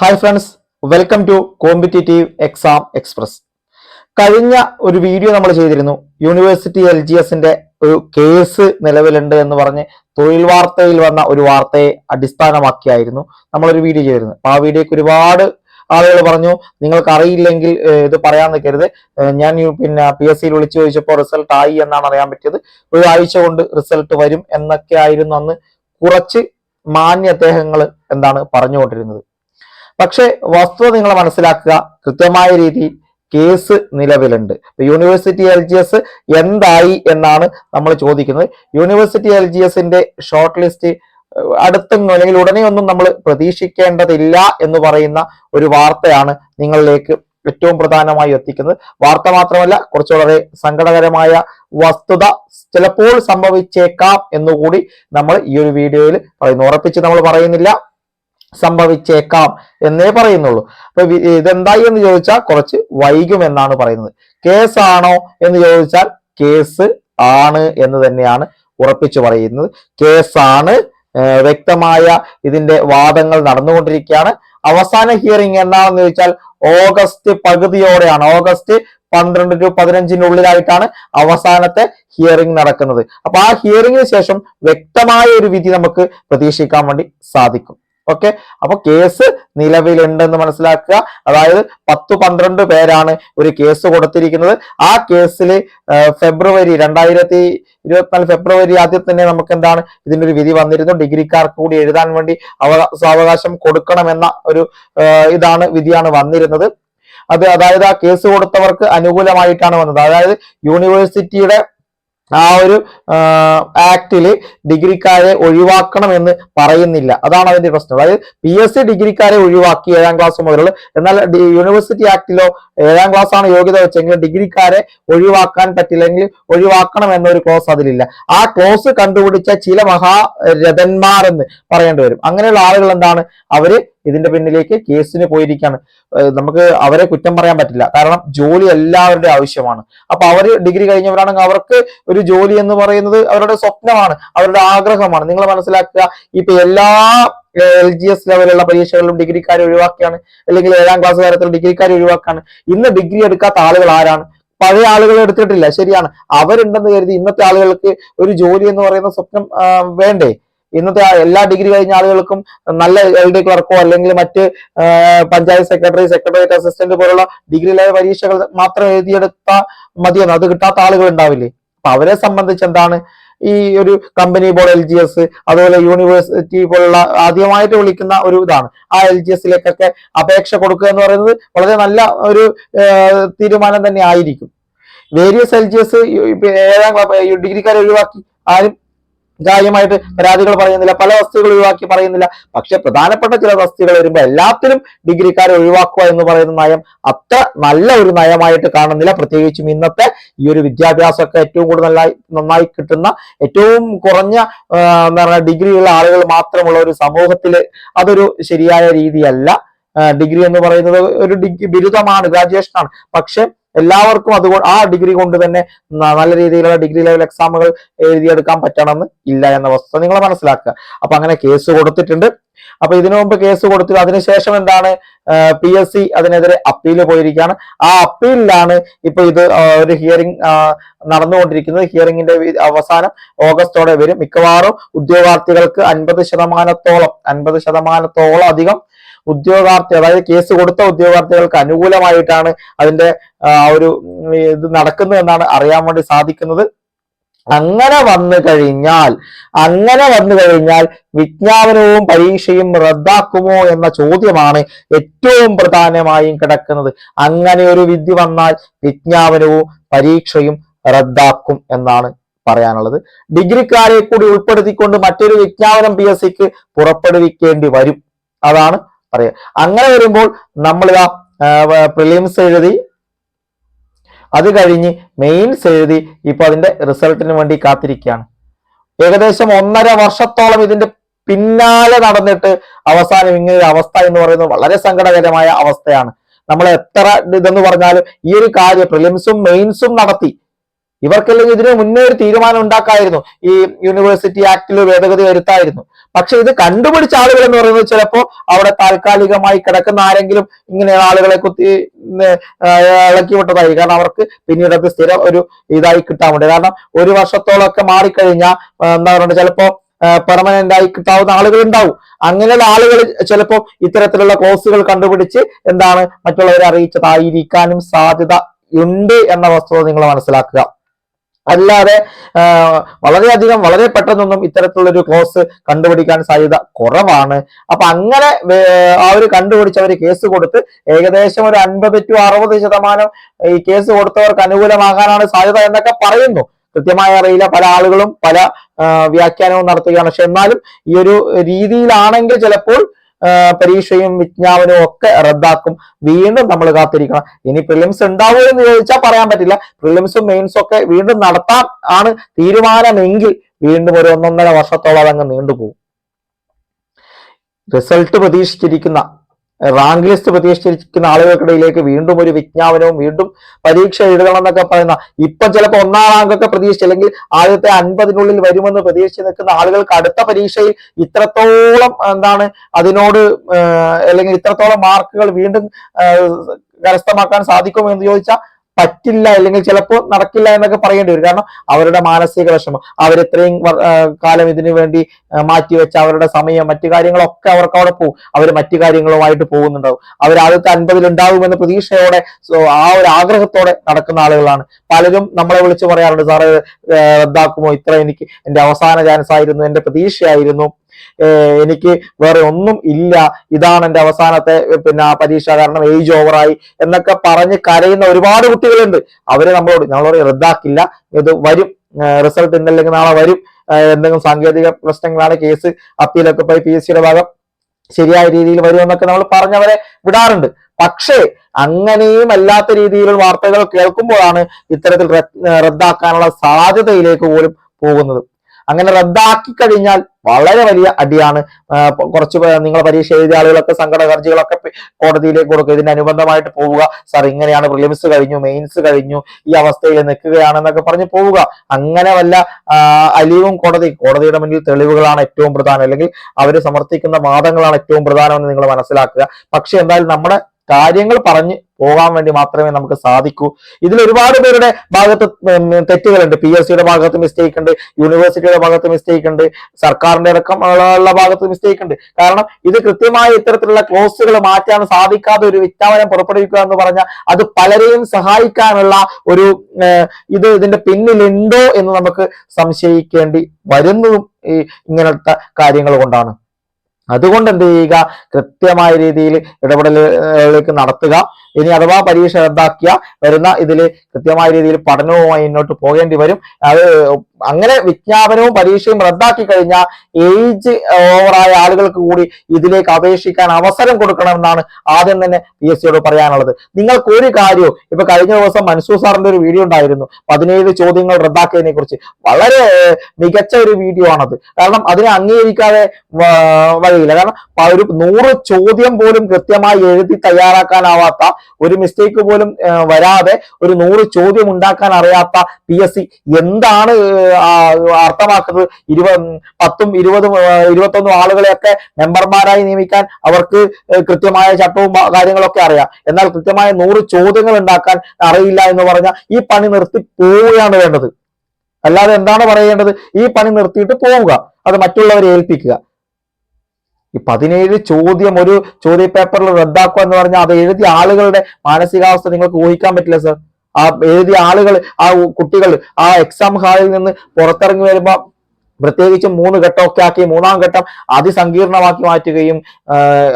Hi friends welcome to competitive exam express കഴിഞ്ഞ ഒരു video നമ്മൾ ചെയ്തിരുന്നു. യൂണിവേഴ്സിറ്റി എൽ ജി എസിന്റെ ഒരു കേസ് നിലവിലുണ്ട് എന്ന് പറഞ്ഞ് തൊഴിൽ വാർത്തയിൽ വന്ന ഒരു വാർത്തയെ അടിസ്ഥാനമാക്കിയായിരുന്നു നമ്മളൊരു വീഡിയോ ചെയ്തിരുന്നത്. ആ വീഡിയോക്ക് ഒരുപാട് ആളുകൾ പറഞ്ഞു നിങ്ങൾക്ക് അറിയില്ലെങ്കിൽ ഇത് പറയാൻ നിൽക്കരുത്. ഞാൻ പിന്നെ പി എസ് സിയിൽ വിളിച്ചു ചോദിച്ചപ്പോൾ റിസൾട്ട് ആയി എന്നാണ് അറിയാൻ പറ്റിയത്. ഒരു ആഴ്ച കൊണ്ട് റിസൾട്ട് വരും എന്നൊക്കെ ആയിരുന്നു അന്ന് കുറച്ച് മാന്യ അദ്ദേഹങ്ങൾ എന്താണ് പറഞ്ഞുകൊണ്ടിരുന്നത്. പക്ഷേ വസ്തുത നിങ്ങൾ മനസ്സിലാക്കുക. കൃത്യമായ രീതിയിൽ കേസ് നിലവിലുണ്ട്. യൂണിവേഴ്സിറ്റി എൽ ജി എസ് എന്തായി എന്നാണ് നമ്മൾ ചോദിക്കുന്നത്. യൂണിവേഴ്സിറ്റി എൽ ജി എസിന്റെ ഷോർട്ട് ലിസ്റ്റ് അടുത്തൊന്നും അല്ലെങ്കിൽ ഉടനെ ഒന്നും നമ്മൾ പ്രതീക്ഷിക്കേണ്ടതില്ല എന്ന് പറയുന്ന ഒരു വാർത്തയാണ് നിങ്ങളിലേക്ക് ഏറ്റവും പ്രധാനമായി എത്തിക്കുന്നത്. വാർത്ത മാത്രമല്ല കുറച്ച് വളരെ സങ്കടകരമായ വസ്തുത ചിലപ്പോൾ സംഭവിച്ചേക്കാം എന്നുകൂടി നമ്മൾ ഈ ഒരു വീഡിയോയിൽ പറയുന്നു. ഉറപ്പിച്ച് നമ്മൾ പറയുന്നില്ല. സംഭവിച്ചേക്കാം എന്നേ പറയുന്നുള്ളൂ. അപ്പൊ ഇതെന്തായി എന്ന് ചോദിച്ചാൽ കുറച്ച് വൈകുമെന്നാണ് പറയുന്നത്. കേസാണോ എന്ന് ചോദിച്ചാൽ കേസ് ആണ് എന്ന് തന്നെയാണ് ഉറപ്പിച്ചു പറയുന്നത്. കേസാണ് വ്യക്തമായ ഇതിന്റെ വാദങ്ങൾ നടന്നുകൊണ്ടിരിക്കുകയാണ്. അവസാന ഹിയറിംഗ് എന്നാണെന്ന് ചോദിച്ചാൽ ഓഗസ്റ്റ് പകുതിയോടെയാണ്. ഓഗസ്റ്റ് പന്ത്രണ്ട് ടു പതിനഞ്ചിനുള്ളിലായിട്ടാണ് അവസാനത്തെ ഹിയറിംഗ് നടക്കുന്നത്. അപ്പൊ ആ ഹിയറിംഗിന് ശേഷം വ്യക്തമായ ഒരു വിധി നമുക്ക് പ്രതീക്ഷിക്കാൻ വേണ്ടി സാധിക്കും. ഓക്കെ അപ്പൊ കേസ് നിലവിലുണ്ടെന്ന് മനസ്സിലാക്കുക. അതായത് പത്ത് പന്ത്രണ്ട് പേരാണ് ഒരു കേസ് കൊടുത്തിരിക്കുന്നത്. ആ കേസിൽ ഫെബ്രുവരി രണ്ടായിരത്തി ഇരുപത്തിനാല് ഫെബ്രുവരി ആദ്യം തന്നെ നമുക്ക് എന്താണ് ഇതിന്റെ ഒരു വിധി വന്നിരുന്നു. ഡിഗ്രിക്കാർക്ക് കൂടി എഴുതാൻ വേണ്ടി അവ- സാവകാശം കൊടുക്കണമെന്ന ഒരു ഇതാണ് വിധിയാണ് വന്നിരുന്നത്. അത് അതായത് ആ കേസ് കൊടുത്തവർക്ക് അനുകൂലമായിട്ടാണ് വന്നത്. അതായത് യൂണിവേഴ്സിറ്റിയുടെ ആ ഒരു ആക്ടിൽ ഡിഗ്രിക്കാരെ ഒഴിവാക്കണം എന്ന് പറയുന്നില്ല. അതാണ് അതിന്റെ പ്രശ്നം. അതായത് പി എസ് സി ഡിഗ്രിക്കാരെ ഒഴിവാക്കി ഏഴാം ക്ലാസ് മുതൽ എന്നാൽ യൂണിവേഴ്സിറ്റി ആക്ടിലോ ഏഴാം ക്ലാസ് ആണ് യോഗ്യത വെച്ചെങ്കിൽ ഡിഗ്രിക്കാരെ ഒഴിവാക്കാൻ പറ്റില്ലെങ്കിൽ ഒഴിവാക്കണം എന്നൊരു ക്ലോസ് അതിലില്ല. ആ ക്ലോസ് കണ്ടുപിടിച്ച ചില മഹാരഥന്മാർ എന്ന് പറയേണ്ടി വരും. അങ്ങനെയുള്ള ആളുകൾ എന്താണ്? അവർ ഇതിന്റെ പിന്നിലേക്ക് കേസിന് പോയിരിക്കുകയാണ് നമുക്ക് അവരെ കുറ്റം പറയാൻ പറ്റില്ല. കാരണം ജോലി എല്ലാവരുടെ ആവശ്യമാണ്. അപ്പൊ അവർ ഡിഗ്രി കഴിഞ്ഞവരാണെങ്കിൽ അവർക്ക് ഒരു ജോലി എന്ന് പറയുന്നത് അവരുടെ സ്വപ്നമാണ്. അവരുടെ ആഗ്രഹമാണ്. നിങ്ങൾ മനസ്സിലാക്കുക ഇപ്പൊ എല്ലാ എൽ ജി എസ് ലെവലുള്ള പരീക്ഷകളിലും ഡിഗ്രിക്കാരെ ഒഴിവാക്കിയാണ്. അല്ലെങ്കിൽ ഏഴാം ക്ലാസ് കാര്യത്തിൽ ഡിഗ്രിക്കാരെ ഒഴിവാക്കാണ്. ഇന്ന് ഡിഗ്രി എടുക്കാത്ത ആളുകൾ ആരാണ്? പഴയ ആളുകൾ എടുത്തിട്ടില്ല. ശരിയാണ്. അവരുണ്ടെന്ന് കരുതി ഇന്നത്തെ ആളുകൾക്ക് ഒരു ജോലി എന്ന് പറയുന്ന സ്വപ്നം വേണ്ടേ? ഇന്നത്തെ എല്ലാ ഡിഗ്രി കഴിഞ്ഞ ആളുകൾക്കും നല്ല എൽ ഡി ക്ലർക്കോ അല്ലെങ്കിൽ മറ്റ് പഞ്ചായത്ത് സെക്രട്ടറി സെക്രട്ടേറിയറ്റ് അസിസ്റ്റന്റ് പോലുള്ള ഡിഗ്രി ലെവൽ പരീക്ഷകൾ മാത്രം എഴുതിയെടുത്താൽ മതിയെന്ന്. അത് കിട്ടാത്ത ആളുകൾ ഉണ്ടാവില്ലേ? അപ്പൊ അവരെ സംബന്ധിച്ച് എന്താണ് ഈ ഒരു കമ്പനി പോലെ എൽ ജി എസ് അതുപോലെ യൂണിവേഴ്സിറ്റി പോലുള്ള ആദ്യമായിട്ട് വിളിക്കുന്ന ഒരു ഇതാണ്. ആ എൽ ജി എസിലേക്കൊക്കെ അപേക്ഷ കൊടുക്കുക എന്ന് പറയുന്നത് വളരെ നല്ല ഒരു തീരുമാനം തന്നെ ആയിരിക്കും. വേരിയസ് എൽ ജി എസ് ഏഴാം ഡിഗ്രിക്കാരെ ഒഴിവാക്കി ആരും കാര്യമായിട്ട് പരാതികൾ പറയുന്നില്ല പല വസ്തുക്കൾ ഒഴിവാക്കി പറയുന്നില്ല. പക്ഷെ പ്രധാനപ്പെട്ട ചില വസ്തുക്കൾ വരുമ്പോൾ എല്ലാത്തിലും ഡിഗ്രിക്കാരെ ഒഴിവാക്കുക എന്ന് പറയുന്ന നയം അത്ര നല്ല ഒരു നയമായിട്ട് കാണുന്നില്ല. പ്രത്യേകിച്ചും ഇന്നത്തെ ഈ ഒരു വിദ്യാഭ്യാസമൊക്കെ ഏറ്റവും കൂടുതൽ നന്നായി നന്നായി കിട്ടുന്ന ഏറ്റവും കുറഞ്ഞ എന്താ പറയുക ഡിഗ്രിയുള്ള ആളുകൾ മാത്രമുള്ള ഒരു സമൂഹത്തിൽ അതൊരു ശരിയായ രീതിയല്ല. ഡിഗ്രി എന്ന് പറയുന്നത് ഒരു ഡിഗ്രി ബിരുദമാണ് ഗ്രാജുവേഷനാണ്. പക്ഷെ എല്ലാവർക്കും അത് ആ ഡിഗ്രി കൊണ്ട് തന്നെ നല്ല രീതിയിലുള്ള ഡിഗ്രി ലെവൽ എക്സാമുകൾ എഴുതിയെടുക്കാൻ പറ്റണമെന്ന് ഇല്ല എന്ന വസ്തുത നിങ്ങൾ മനസ്സിലാക്കുക. അപ്പൊ അങ്ങനെ കേസ് കൊടുത്തിട്ടുണ്ട്. അപ്പൊ ഇതിനു മുമ്പ് കേസ് കൊടുത്തു അതിനുശേഷം എന്താണ് പി എസ് സി അതിനെതിരെ അപ്പീൽ പോയിരിക്കുകയാണ്. ആ അപ്പീലിലാണ് ഇപ്പൊ ഇത് ഒരു ഹിയറിംഗ് നടന്നുകൊണ്ടിരിക്കുന്നത്. ഹിയറിംഗിന്റെ അവസാനം ഓഗസ്റ്റോടെ വരും. മിക്കവാറും ഉദ്യോഗാർത്ഥികൾക്ക് അൻപത് ശതമാനത്തോളം അൻപത് ശതമാനത്തോളം അധികം ഉദ്യോഗാർത്ഥി അതായത് കേസ് കൊടുത്ത ഉദ്യോഗാർത്ഥികൾക്ക് അനുകൂലമായിട്ടാണ് അതിന്റെ ഒരു ഇത് നടക്കുന്നത് എന്നാണ് അറിയാൻ വേണ്ടി സാധിക്കുന്നത്. അങ്ങനെ വന്നു കഴിഞ്ഞാൽ അങ്ങനെ വന്നു കഴിഞ്ഞാൽ വിജ്ഞാപനവും പരീക്ഷയും റദ്ദാക്കുമോ എന്ന ചോദ്യമാണ് ഏറ്റവും പ്രധാനമായും കിടക്കുന്നത്. അങ്ങനെ ഒരു വിധി വന്നാൽ വിജ്ഞാപനവും പരീക്ഷയും റദ്ദാക്കും എന്നാണ് പറയാനുള്ളത്. ഡിഗ്രിക്കാരെ കൂടി ഉൾപ്പെടുത്തിക്കൊണ്ട് മറ്റൊരു വിജ്ഞാപനം പി എസ് സിക്ക് പുറപ്പെടുവിക്കേണ്ടി വരും. അതാണ് പറയുക അങ്ങനെ വരുമ്പോൾ നമ്മൾ പ്രിലിംസ് എഴുതി അത് കഴിഞ്ഞ് മെയിൻസ് എഴുതി ഇപ്പൊ അതിന്റെ റിസൾട്ടിന് വേണ്ടി കാത്തിരിക്കുകയാണ്. ഏകദേശം ഒന്നര വർഷത്തോളം ഇതിന്റെ പിന്നാലെ നടന്നിട്ട് അവസാനം ഇങ്ങനെ ഒരു അവസ്ഥ എന്ന് പറയുന്നത് വളരെ സങ്കടകരമായ അവസ്ഥയാണ്. നമ്മൾ എത്ര ഇതെന്ന് പറഞ്ഞാലും ഈ ഒരു കാര്യം പ്രിലിംസും മെയിൻസും നടത്തി ഇവർക്കല്ലെങ്കിൽ ഇതിന് മുന്നേ ഒരു തീരുമാനം ഉണ്ടാക്കായിരുന്നു. ഈ യൂണിവേഴ്സിറ്റി ആക്ടിൽ ഭേദഗതി വരുത്തായിരുന്നു. പക്ഷെ ഇത് കണ്ടുപിടിച്ച ആളുകൾ എന്ന് പറയുന്നത് ചിലപ്പോ അവിടെ താൽക്കാലികമായി കിടക്കുന്ന ആരെങ്കിലും ഇങ്ങനെ ആളുകളെ കുത്തി ഇളക്കി വിട്ടതായി കാരണം അവർക്ക് പിന്നീട് അത് സ്ഥിരം ഒരു ഇതായി കിട്ടാൻ വേണ്ടി. കാരണം ഒരു വർഷത്തോളമൊക്കെ മാറിക്കഴിഞ്ഞാൽ എന്താ പറയുക ചിലപ്പോ പെർമനന്റ് ആയി കിട്ടാവുന്ന ആളുകൾ ഉണ്ടാവും. അങ്ങനെയുള്ള ആളുകൾ ചിലപ്പോ ഇത്തരത്തിലുള്ള കോഴ്സുകൾ കണ്ടുപിടിച്ച് എന്താണ് മറ്റുള്ളവരെ അറിയിച്ചതായിരിക്കാനും സാധ്യത ഉണ്ട് എന്ന വസ്തുത നിങ്ങൾ മനസ്സിലാക്കുക. അല്ലാതെ വളരെയധികം വളരെ പെട്ടെന്നൊന്നും ഇത്തരത്തിലുള്ളൊരു കോഴ്സ് കണ്ടുപിടിക്കാൻ സാധ്യത കുറവാണ്. അപ്പൊ അങ്ങനെ ആ ഒരു കണ്ടുപിടിച്ചവര് കേസ് കൊടുത്ത് ഏകദേശം ഒരു അൻപത് ടു അറുപത് ശതമാനം ഈ കേസ് കൊടുത്തവർക്ക് അനുകൂലമാകാനാണ് സാധ്യത എന്നൊക്കെ പറയുന്നു. കൃത്യമായി അറിയില്ല. പല ആളുകളും പല വ്യാഖ്യാനവും നടത്തുകയാണ്. പക്ഷെ എന്നാലും ഈ ഒരു രീതിയിലാണെങ്കിൽ ചിലപ്പോൾ പരീക്ഷയും വിജ്ഞാപനവും ഒക്കെ റദ്ദാക്കും. വീണ്ടും നമ്മൾ കാത്തിരിക്കണം. ഇനി പ്രിലിംസ് ഉണ്ടാവുമോ എന്ന് ചോദിച്ചാൽ പറയാൻ പറ്റില്ല. പ്രിലിംസും മെയിൻസും ഒക്കെ വീണ്ടും നടത്താൻ ആണ് തീരുമാനമെങ്കിൽ വീണ്ടും ഒരു ഒന്നൊന്നര വർഷത്തോളം അതങ്ങ് നീണ്ടുപോകും. റിസൾട്ട് പ്രതീക്ഷിച്ചിരിക്കുന്ന റാങ്ക് ലിസ്റ്റ് പ്രതീക്ഷിച്ചിരിക്കുന്ന ആളുകൾക്കിടയിലേക്ക് വീണ്ടും ഒരു വിജ്ഞാപനവും വീണ്ടും പരീക്ഷ എഴുതണം എന്നൊക്കെ പറയുന്ന ഇപ്പം ചിലപ്പോൾ ഒന്നാം റാങ്കൊക്കെ പ്രതീക്ഷിച്ച് അല്ലെങ്കിൽ ആദ്യത്തെ അൻപതിനുള്ളിൽ വരുമെന്ന് പ്രതീക്ഷിച്ച് നിൽക്കുന്ന ആളുകൾക്ക് അടുത്ത പരീക്ഷയിൽ ഇത്രത്തോളം എന്താണ് അതിനോട് അല്ലെങ്കിൽ ഇത്രത്തോളം മാർക്കുകൾ വീണ്ടും കരസ്ഥമാക്കാൻ സാധിക്കുമോ എന്ന് ചോദിച്ചാൽ പറ്റില്ല അല്ലെങ്കിൽ ചിലപ്പോൾ നടക്കില്ല എന്നൊക്കെ പറയേണ്ടി വരും. കാരണം അവരുടെ മാനസിക വിഷമം അവർ ഇത്രയും കാലം ഇതിനു വേണ്ടി മാറ്റി മാറ്റിവെച്ച അവരുടെ സമയം മറ്റു കാര്യങ്ങളൊക്കെ അവർക്ക് അവിടെ പോകും. അവർ മറ്റു കാര്യങ്ങളുമായിട്ട് പോകുന്നുണ്ടാവും. അവർ ആദ്യത്തെ അൻപതിൽ ഉണ്ടാവുമെന്ന പ്രതീക്ഷയോടെ ആ ഒരു ആഗ്രഹത്തോടെ നടക്കുന്ന ആളുകളാണ്. പലരും നമ്മളെ വിളിച്ച് പറയാറുണ്ട് സാറേ റദ്ദാക്കുമോ? ഇത്ര എനിക്ക് എന്റെ അവസാന ചാൻസ് ആയിരുന്നു എന്റെ പ്രതീക്ഷയായിരുന്നു. എനിക്ക് വേറെ ഒന്നും ഇല്ല. ഇതാണ് എന്റെ അവസാനത്തെ പിന്നെ പരീക്ഷ. കാരണം ഏജ് ഓവറായി എന്നൊക്കെ പറഞ്ഞ് കരയുന്ന ഒരുപാട് കുട്ടികളുണ്ട്. അവർ നമ്മളോട് ഞങ്ങളോട് റദ്ദാക്കില്ല. ഇത് വരും. റിസൾട്ട് ഇന്നല്ലെങ്കിൽ നാളെ വരും. എന്തെങ്കിലും സാങ്കേതിക പ്രശ്നങ്ങളാണ് കേസ് അപ്പീലൊക്കെ പോയി പി എസ് സിയുടെ ഭാഗം ശരിയായ രീതിയിൽ വരുമെന്നൊക്കെ നമ്മൾ പറഞ്ഞവരെ വിടാറുണ്ട്. പക്ഷേ അങ്ങനെയും അല്ലാത്ത രീതിയിലുള്ള വാർത്തകൾ കേൾക്കുമ്പോഴാണ് ഇത്തരത്തിൽ റദ്ദാക്കാനുള്ള സാധ്യതയിലേക്ക് പോലും പോകുന്നത്. അങ്ങനെ റദ്ദാക്കി കഴിഞ്ഞാൽ വളരെ വലിയ അടിയാണ്. കുറച്ച് നിങ്ങൾ പരീക്ഷ എഴുതിയ ആളുകളൊക്കെ സങ്കട ഹർജികളൊക്കെ കോടതിയിലേക്ക് കൊടുക്കുക. ഇതിന് അനുബന്ധമായിട്ട് പോവുക. സാർ ഇങ്ങനെയാണ് പ്രിലിംസ് കഴിഞ്ഞു മെയിൻസ് കഴിഞ്ഞു ഈ അവസ്ഥയിൽ നിൽക്കുകയാണെന്നൊക്കെ പറഞ്ഞ് പോവുക. അങ്ങനെ വല്ല അലിവും കോടതി കോടതിയുടെ മുന്നിൽ തെളിവുകളാണ് ഏറ്റവും പ്രധാനം. അല്ലെങ്കിൽ അവർ സമർത്ഥിക്കുന്ന വാദങ്ങളാണ് ഏറ്റവും പ്രധാനമെന്ന് നിങ്ങൾ മനസ്സിലാക്കുക. പക്ഷെ എന്തായാലും നമ്മുടെ കാര്യങ്ങൾ പറഞ്ഞ് പോകാൻ വേണ്ടി മാത്രമേ നമുക്ക് സാധിക്കൂ. ഇതിൽ ഒരുപാട് പേരുടെ ഭാഗത്ത് തെറ്റുകളുണ്ട്. പി എസ് സിയുടെ ഭാഗത്ത് മിസ്റ്റേക്ക് ഉണ്ട്. യൂണിവേഴ്സിറ്റിയുടെ ഭാഗത്ത് മിസ്റ്റേക്ക് ഉണ്ട്. സർക്കാരിന്റെ അടക്കം ഉള്ള ഭാഗത്ത് മിസ്റ്റേക്ക് ഉണ്ട്. കാരണം ഇത് കൃത്യമായ ഇത്തരത്തിലുള്ള ക്ലോസുകൾ മാറ്റാൻ സാധിക്കാതെ ഒരു വിജ്ഞാപനം പുറപ്പെടുവിക്കുക എന്ന് പറഞ്ഞാൽ അത് പലരെയും സഹായിക്കാനുള്ള ഒരു ഇത് ഇതിന്റെ പിന്നിലുണ്ടോ എന്ന് നമുക്ക് സംശയിക്കേണ്ടി വരുന്നതും ഈ ഇങ്ങനത്തെ കാര്യങ്ങൾ കൊണ്ടാണ്. അതുകൊണ്ട് എന്ത് ചെയ്യുക? കൃത്യമായ രീതിയിൽ ഇടപെടലുകളിലേക്ക് നടത്തുക. ഇനി അഥവാ പരീക്ഷ റദ്ദാക്കിയ വരുന്ന ഇതിൽ കൃത്യമായ രീതിയിൽ പഠനവുമായി മുന്നോട്ട് പോകേണ്ടി വരും. അത് അങ്ങനെ വിജ്ഞാപനവും പരീക്ഷയും റദ്ദാക്കി കഴിഞ്ഞാൽ ഏജ് ഓവറായ ആളുകൾക്ക് കൂടി ഇതിലേക്ക് അപേക്ഷിക്കാൻ അവസരം കൊടുക്കണമെന്നാണ് ആദ്യം തന്നെ പി എസ് സിയോട് പറയാനുള്ളത്. നിങ്ങൾക്ക് ഒരു കാര്യവും ഇപ്പൊ കഴിഞ്ഞ ദിവസം മൻസൂർ സാറിന്റെ ഒരു വീഡിയോ ഉണ്ടായിരുന്നു. പതിനേഴ് ചോദ്യങ്ങൾ റദ്ദാക്കിയതിനെ കുറിച്ച് വളരെ മികച്ച ഒരു വീഡിയോ ആണത്. കാരണം അതിനെ അംഗീകരിക്കാതെ വഴിയില്ല. കാരണം ഒരു നൂറ് ചോദ്യം പോലും കൃത്യമായി എഴുതി തയ്യാറാക്കാനാവാത്ത ഒരു മിസ്റ്റേക്ക് പോലും വരാതെ ഒരു നൂറ് ചോദ്യം ഉണ്ടാക്കാൻ അറിയാത്ത പി എന്താണ് അർത്ഥമാക്കുന്നത് ഇരുപത് പത്തും ഇരുപതും ഇരുപത്തൊന്നും ആളുകളെയൊക്കെ മെമ്പർമാരായി നിയമിക്കാൻ അവർക്ക് കൃത്യമായ ചട്ടവും കാര്യങ്ങളൊക്കെ അറിയാം. എന്നാൽ കൃത്യമായ നൂറ് ചോദ്യങ്ങൾ ഉണ്ടാക്കാൻ അറിയില്ല എന്ന് പറഞ്ഞാൽ ഈ പണി നിർത്തി പോവുകയാണ് വേണ്ടത്. അല്ലാതെ എന്താണ് പറയേണ്ടത്? ഈ പണി നിർത്തിയിട്ട് പോവുക. അത് മറ്റുള്ളവരെ ഏൽപ്പിക്കുക. ഈ പതിനേഴ് ചോദ്യം ഒരു ചോദ്യ പേപ്പറിൽ റദ്ദാക്കുക എന്ന് പറഞ്ഞാൽ അത് എഴുതിയ ആളുകളുടെ മാനസികാവസ്ഥ നിങ്ങൾക്ക് ഊഹിക്കാൻ പറ്റില്ല സർ. ആ എഴുതിയ ആളുകൾ ആ കുട്ടികൾ ആ എക്സാം ഹാളിൽ നിന്ന് പുറത്തിറങ്ങി വരുമ്പോൾ പ്രത്യേകിച്ച് മൂന്ന് ഘട്ടമൊക്കെ ആക്കി മൂന്നാം ഘട്ടം അതിസങ്കീർണമാക്കി മാറ്റുകയും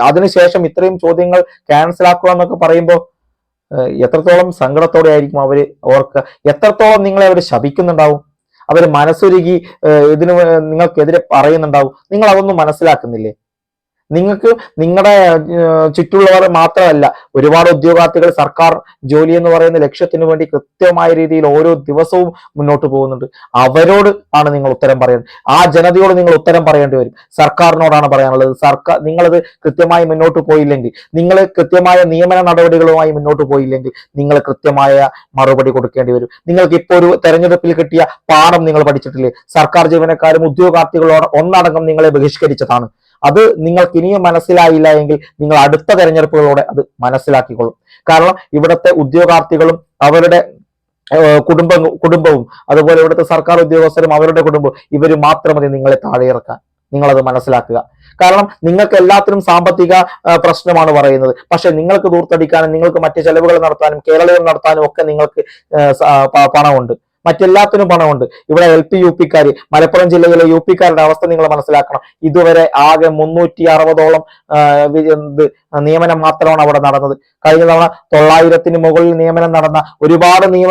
അതിനുശേഷം ഇത്രയും ചോദ്യങ്ങൾ ക്യാൻസൽ ആക്കുക എന്നൊക്കെ പറയുമ്പോൾ എത്രത്തോളം സങ്കടത്തോടെ ആയിരിക്കും അവർ ഓർക്കുക എത്രത്തോളം നിങ്ങളെ അവർ ശപിക്കുന്നുണ്ടാവും? അവർ മനസ്സൊരുക്കി ആഹ് ഇതിന് നിങ്ങൾക്കെതിരെ പറയുന്നുണ്ടാവും. നിങ്ങൾ അതൊന്നും മനസ്സിലാക്കുന്നില്ലേ? നിങ്ങൾക്ക് നിങ്ങളുടെ ചുറ്റുള്ളവർ മാത്രമല്ല ഒരുപാട് ഉദ്യോഗാർത്ഥികൾ സർക്കാർ ജോലി എന്ന് പറയുന്ന ലക്ഷ്യത്തിന് വേണ്ടി കൃത്യമായ രീതിയിൽ ഓരോ ദിവസവും മുന്നോട്ട് പോകുന്നുണ്ട്. അവരോട് ആണ് നിങ്ങൾ ഉത്തരം പറയുന്നത് ആ ജനതയോട് നിങ്ങൾ ഉത്തരം പറയേണ്ടി വരും. സർക്കാരിനോടാണ് പറയാനുള്ളത്. സർക്കാർ നിങ്ങളത് കൃത്യമായി മുന്നോട്ട് പോയില്ലെങ്കിൽ നിങ്ങൾ കൃത്യമായ നിയമന നടപടികളുമായി മുന്നോട്ട് പോയില്ലെങ്കിൽ നിങ്ങൾ കൃത്യമായ മറുപടി കൊടുക്കേണ്ടി വരും. നിങ്ങൾക്ക് ഇപ്പോൾ ഒരു തെരഞ്ഞെടുപ്പിൽ കിട്ടിയ പാഠം നിങ്ങൾ പഠിച്ചിട്ടില്ലേ? സർക്കാർ ജീവനക്കാരും ഉദ്യോഗാർത്ഥികളോട് ഒന്നടങ്കം നിങ്ങളെ ബഹിഷ്കരിച്ചതാണ്. അത് നിങ്ങൾക്ക് ഇനിയും മനസ്സിലായില്ല എങ്കിൽ നിങ്ങൾ അടുത്ത തെരഞ്ഞെടുപ്പുകളോടെ അത് മനസ്സിലാക്കിക്കൊള്ളും. കാരണം ഇവിടുത്തെ ഉദ്യോഗാർത്ഥികളും അവരുടെ കുടുംബ കുടുംബവും അതുപോലെ ഇവിടുത്തെ സർക്കാർ ഉദ്യോഗസ്ഥരും അവരുടെ കുടുംബവും ഇവർ മാത്രം മതി നിങ്ങളെ താഴെ ഇറക്കാൻ നിങ്ങളത് മനസ്സിലാക്കുക. കാരണം നിങ്ങൾക്ക് എല്ലാത്തിനും സാമ്പത്തിക പ്രശ്നമാണ് പറയുന്നത്. പക്ഷെ നിങ്ങൾക്ക് ദൂർത്തടിക്കാനും നിങ്ങൾക്ക് മറ്റ് ചെലവുകൾ നടത്താനും കേരളീയം നടത്താനും ഒക്കെ നിങ്ങൾക്ക് പണമുണ്ട്. മറ്റെല്ലാത്തിനും പണമുണ്ട്. ഇവിടെ എൽ പി യു പിക്കാർ മലപ്പുറം ജില്ലയിലെ യു പിക്കാരുടെ അവസ്ഥ നിങ്ങൾ മനസ്സിലാക്കണം. ഇതുവരെ ആകെ മുന്നൂറ്റി അറുപതോളം നിയമനം മാത്രമാണ് അവിടെ നടന്നത്. കഴിഞ്ഞ തവണ തൊള്ളായിരത്തിന് മുകളിൽ നിയമനം നടന്ന ഒരുപാട് നിയമ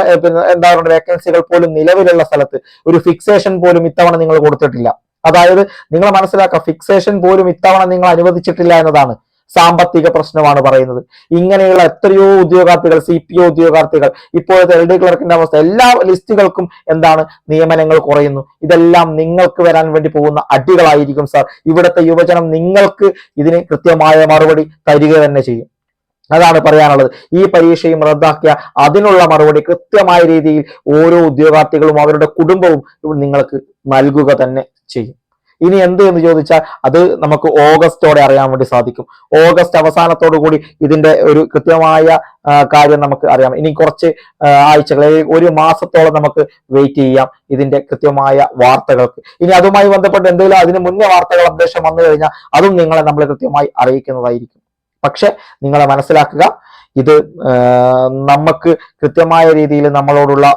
എന്താ പറയുക വേക്കൻസികൾ പോലും നിലവിലുള്ള സ്ഥലത്ത് ഒരു ഫിക്സേഷൻ പോലും ഇത്തവണ നിങ്ങൾ കൊടുത്തിട്ടില്ല. അതായത് നിങ്ങൾ മനസ്സിലാക്കുക ഫിക്സേഷൻ പോലും ഇത്തവണ നിങ്ങൾ അനുവദിച്ചിട്ടില്ല എന്നതാണ്. സാമ്പത്തിക പ്രശ്നമാണ് പറയുന്നത്. ഇങ്ങനെയുള്ള എത്രയോ ഉദ്യോഗാർത്ഥികൾ സി പി ഒ ഉദ്യോഗാർത്ഥികൾ ഇപ്പോഴത്തെ എൽ ഡി ക്ലർക്കിന്റെ അവസ്ഥ എല്ലാ ലിസ്റ്റുകൾക്കും എന്താണ് നിയമനങ്ങൾ കുറയുന്നു. ഇതെല്ലാം നിങ്ങൾക്ക് വരാൻ വേണ്ടി പോകുന്ന അടികളായിരിക്കും സാർ. ഇവിടുത്തെ യുവജനം നിങ്ങൾക്ക് ഇതിന് കൃത്യമായ മറുപടി തരിക തന്നെ ചെയ്യും. അതാണ് പറയാനുള്ളത്. ഈ പരീക്ഷയും റദ്ദാക്കിയ അതിനുള്ള മറുപടി കൃത്യമായ രീതിയിൽ ഓരോ ഉദ്യോഗാർത്ഥികളും അവരുടെ കുടുംബവും നിങ്ങൾക്ക് നൽകുക തന്നെ ചെയ്യും. ഇനി എന്ത് എന്ന് ചോദിച്ചാൽ അത് നമുക്ക് ഓഗസ്റ്റോടെ അറിയാൻ വേണ്ടി സാധിക്കും. ഓഗസ്റ്റ് അവസാനത്തോടു കൂടി ഇതിന്റെ ഒരു കൃത്യമായ കാര്യം നമുക്ക് അറിയാം. ഇനി കുറച്ച് ആഴ്ചകൾ ഒരു മാസത്തോളം നമുക്ക് വെയിറ്റ് ചെയ്യാം ഇതിന്റെ കൃത്യമായ വാർത്തകൾക്ക്. ഇനി അതുമായി ബന്ധപ്പെട്ട് എന്തെങ്കിലും അതിന് മുന്നേ വാർത്തകൾ അപ്ഡേഷൻ വന്നു കഴിഞ്ഞാൽ അതും നിങ്ങളെ നമ്മൾ കൃത്യമായി അറിയിക്കുന്നതായിരിക്കും. പക്ഷെ നിങ്ങളെ മനസ്സിലാക്കുക ഇത് നമുക്ക് കൃത്യമായ രീതിയിൽ നമ്മളോടുള്ള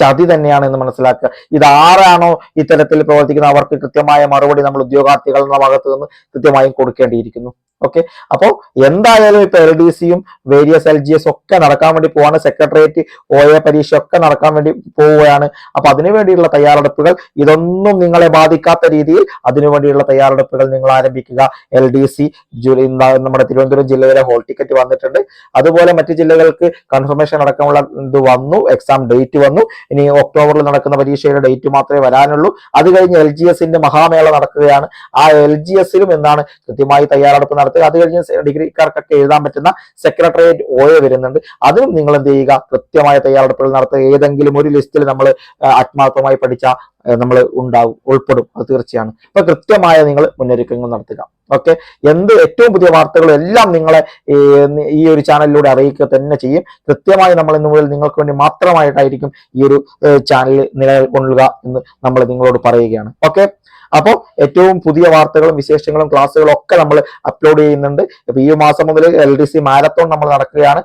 ചതി തന്നെയാണ് എന്ന് മനസ്സിലാക്കുക. ഇത് ആരാണോ ഇത്തരത്തിൽ പ്രവർത്തിക്കുന്നത്? അവർക്ക് കൃത്യമായ മറുപടി നമ്മൾ ഉദ്യോഗാർത്ഥികൾ എന്ന ഭാഗത്ത് നിന്ന് കൃത്യമായും കൊടുക്കേണ്ടിയിരിക്കുന്നു. ഓക്കെ അപ്പോൾ എന്തായാലും ഇപ്പൊ എൽ ഡി സിയും വേരിയസ് എൽ ജി എസ് ഒക്കെ നടക്കാൻ വേണ്ടി പോവാണ്. സെക്രട്ടേറിയറ്റ് ഒ എ പരീക്ഷ ഒക്കെ നടക്കാൻ വേണ്ടി പോവുകയാണ്. അപ്പൊ അതിനു വേണ്ടിയുള്ള തയ്യാറെടുപ്പുകൾ ഇതൊന്നും നിങ്ങളെ ബാധിക്കാത്ത രീതിയിൽ അതിനു വേണ്ടിയുള്ള തയ്യാറെടുപ്പുകൾ നിങ്ങൾ ആരംഭിക്കുക. എൽ ഡി സി ജൂലൈ നമ്മുടെ തിരുവനന്തപുരം ജില്ലയിലെ ഹോൾ ടിക്കറ്റ് വന്നിട്ടുണ്ട്. അതുപോലെ മറ്റു ജില്ലകൾക്ക് കൺഫർമേഷൻ അടക്കമുള്ള ഇത് വന്നു. എക്സാം ഡേറ്റ് വന്നു. ഇനി ഒക്ടോബറിൽ നടക്കുന്ന പരീക്ഷയുടെ ഡേറ്റ് മാത്രമേ വരാനുള്ളൂ. അത് കഴിഞ്ഞ് എൽ ജി എസിന്റെ മഹാമേള നടക്കുകയാണ്. ആ എൽ ജി എസിലും എന്താണ് കൃത്യമായി തയ്യാറെടുപ്പ് നടത്തുക അത് കഴിഞ്ഞ് ഡിഗ്രിക്കാർക്കൊക്കെ എഴുതാൻ പറ്റുന്ന സെക്രട്ടേറിയറ്റ് ഒ എ വരുന്നുണ്ട്. അതിനും നിങ്ങൾ എന്ത് ചെയ്യുക? കൃത്യമായ തയ്യാറെടുപ്പുകൾ നടത്തുക. ഏതെങ്കിലും ഒരു ലിസ്റ്റിൽ നമ്മൾ ആത്മാർത്ഥമായി പഠിച്ച നമ്മൾ ഉണ്ടാവും ഉൾപ്പെടും. അത് തീർച്ചയാണ്. അപ്പൊ കൃത്യമായ നിങ്ങൾ മുന്നൊരുക്കങ്ങൾ നടത്തുക. ഓക്കെ? എന്ത് ഏറ്റവും പുതിയ വാർത്തകളും എല്ലാം നിങ്ങളെ ഈ ഈ ഒരു ചാനലിലൂടെ അറിയിക്കുക തന്നെ ചെയ്യും. കൃത്യമായി നമ്മൾ ഇന്ന് മുതൽ നിങ്ങൾക്ക് വേണ്ടി മാത്രമായിട്ടായിരിക്കും ഈ ഒരു ചാനൽ നിലകൊള്ളുക എന്ന് നമ്മൾ നിങ്ങളോട് പറയുകയാണ്. ഓക്കെ? അപ്പോൾ ഏറ്റവും പുതിയ വാർത്തകളും വിശേഷങ്ങളും ക്ലാസ്സുകളും ഒക്കെ നമ്മൾ അപ്ലോഡ് ചെയ്യുന്നുണ്ട്. ഇപ്പൊ ഈ മാസം മുതൽ എൽ ഡി സി മാരത്തോൺ നമ്മൾ നടക്കുകയാണ്.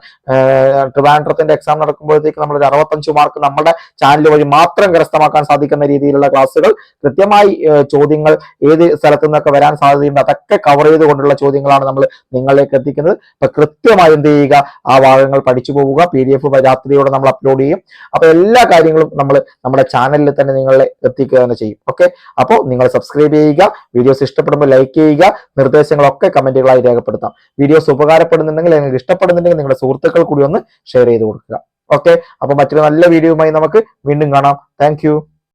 ട്രിവാൻഡ്രത്തിന്റെ എക്സാം നടക്കുമ്പോഴത്തേക്ക് നമ്മൾ ഒരു അറുപത്തഞ്ച് മാർക്ക് നമ്മുടെ ചാനൽ വഴി മാത്രം കരസ്ഥമാക്കാൻ സാധിക്കുന്ന രീതിയിലുള്ള ക്ലാസ്സുകൾ. കൃത്യമായി ചോദ്യങ്ങൾ ഏത് സ്ഥലത്തു നിന്നൊക്കെ വരാൻ സാധ്യതയുണ്ട് അതൊക്കെ കവർ ചെയ്തുകൊണ്ടുള്ള ചോദ്യങ്ങളാണ് നമ്മൾ നിങ്ങളിലേക്ക് എത്തിക്കുന്നത്. അപ്പൊ കൃത്യമായി എന്ത് ചെയ്യുക? ആ ഭാഗങ്ങൾ പഠിച്ചു പോവുക. പി ഡി എഫ് രാത്രിയോടെ നമ്മൾ അപ്ലോഡ് ചെയ്യും. അപ്പൊ എല്ലാ കാര്യങ്ങളും നമ്മൾ നമ്മുടെ ചാനലിൽ തന്നെ നിങ്ങളെ എത്തിക്കുക തന്നെ ചെയ്യും. ഓക്കെ അപ്പോൾ നിങ്ങൾ സബ്സ്ക്രൈബ് ചെയ്യുക വീഡിയോസ് ഇഷ്ടപ്പെടുമ്പോൾ ലൈക്ക് ചെയ്യുക നിർദ്ദേശങ്ങളൊക്കെ കമന്റുകളായി രേഖപ്പെടുത്താം. വീഡിയോസ് ഉപകാരപ്പെടുന്നുണ്ടെങ്കിൽ നിങ്ങൾക്ക് ഇഷ്ടപ്പെടുന്നുണ്ടെങ്കിൽ നിങ്ങളുടെ സുഹൃത്തുക്കൾ കൂടി ഒന്ന് ഷെയർ ചെയ്ത് കൊടുക്കുക. ഓക്കെ അപ്പൊ മറ്റൊരു നല്ല വീഡിയോയുമായി നമുക്ക് വീണ്ടും കാണാം. താങ്ക്